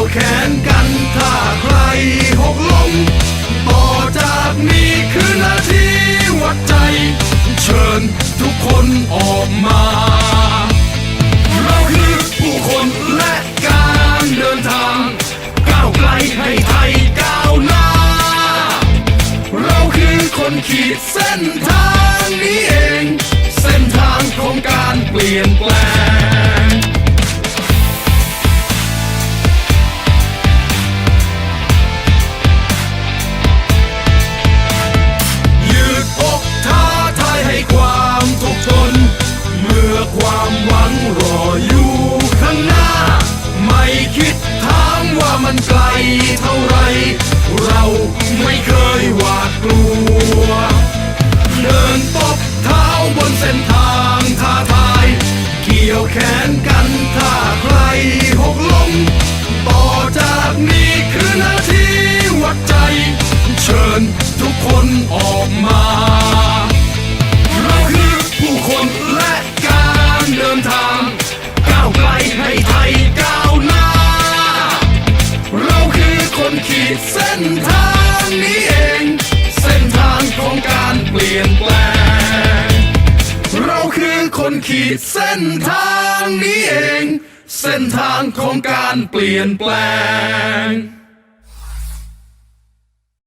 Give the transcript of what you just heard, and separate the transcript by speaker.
Speaker 1: ยวแขนกันถ้าใครหกล้มต่อจากนี้คือนาทีวัดใจ เชิญทุกคนออกมา เราคือผู้คนและการเดินทางก้าวไกลให้ไทยก้าวหน้า เราคือคนขีดเส้นทางนี้เอง เส้นทางของการเปลี่ยนแปลง รออยู่ข้างหน้า ไม่คิดถามว่ามันไกลเท่าไร เราไม่เคยหวาดกลัว เดินตบ คนขีดเส้นทางนี้เอง เส้นทางของการเปลี่ยนแปลง